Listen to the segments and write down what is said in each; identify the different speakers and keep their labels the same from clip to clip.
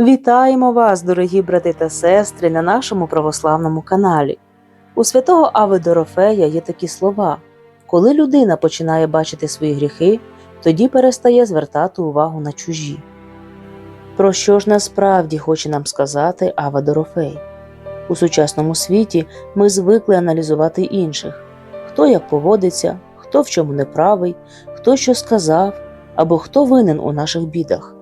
Speaker 1: Вітаємо вас, дорогі брати та сестри, на нашому православному каналі. У святого Ави Дорофея є такі слова: коли людина починає бачити свої гріхи, тоді перестає звертати увагу на чужі. Про що ж насправді хоче нам сказати Ава Дорофей? У сучасному світі ми звикли аналізувати інших, хто як поводиться, хто в чому неправий, хто що сказав або хто винен у наших бідах.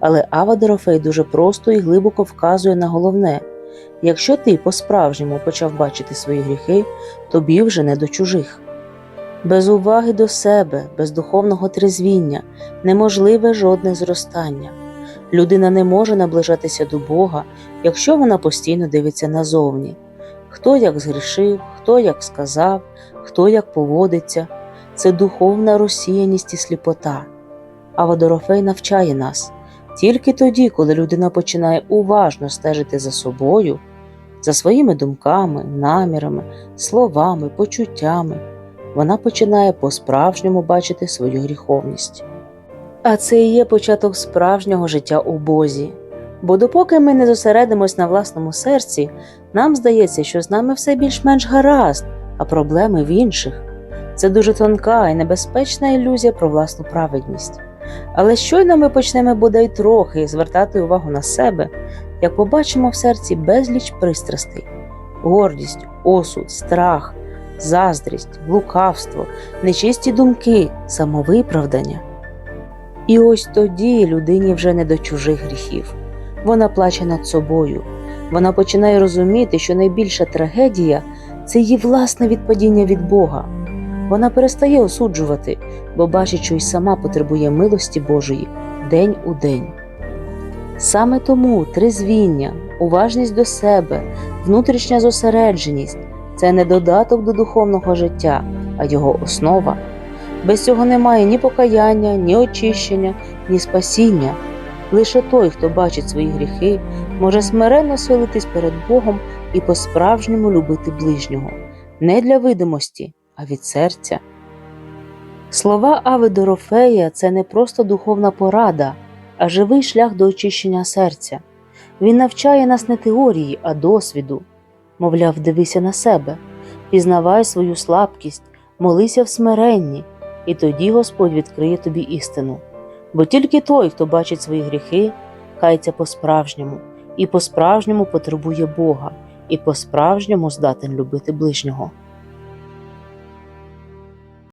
Speaker 1: Але Ава Дорофей дуже просто і глибоко вказує на головне: якщо ти по-справжньому почав бачити свої гріхи, тобі вже не до чужих. Без уваги до себе, без духовного трезвіння неможливе жодне зростання. Людина не може наближатися до Бога, якщо вона постійно дивиться назовні. Хто як згрішив, хто як сказав, хто як поводиться це духовна розсіяність і сліпота. Ава Дорофей навчає нас. Тільки тоді, коли людина починає уважно стежити за собою, за своїми думками, намірами, словами, почуттями, вона починає по-справжньому бачити свою гріховність. А це і є початок справжнього життя у Бозі. Бо допоки ми не зосередимось на власному серці, нам здається, що з нами все більш-менш гаразд, а проблеми в інших. Це дуже тонка і небезпечна ілюзія про власну праведність. Але щойно ми почнемо бодай трохи звертати увагу на себе, як побачимо в серці безліч пристрастей, гордість, осуд, страх, заздрість, лукавство, нечисті думки, самовиправдання. І ось тоді людині вже не до чужих гріхів. Вона плаче над собою. Вона починає розуміти, що найбільша трагедія це її власне відпадіння від Бога. Вона перестає осуджувати, бо бачить, що й сама потребує милості Божої день у день. Саме тому трезвіння, уважність до себе, внутрішня зосередженість це не додаток до духовного життя, а його основа. Без цього немає ні покаяння, ні очищення, ні спасіння. Лише той, хто бачить свої гріхи, може смиренно схилитись перед Богом і по-справжньому любити ближнього, не для видимості, а від серця. Слова Ави Дорофея це не просто духовна порада, а живий шлях до очищення серця. Він навчає нас не теорії, а досвіду. Мовляв, дивися на себе, пізнавай свою слабкість, молися в смиренні, і тоді Господь відкриє тобі істину. Бо тільки той, хто бачить свої гріхи, кається по-справжньому, і по-справжньому потребує Бога, і по-справжньому здатен любити ближнього.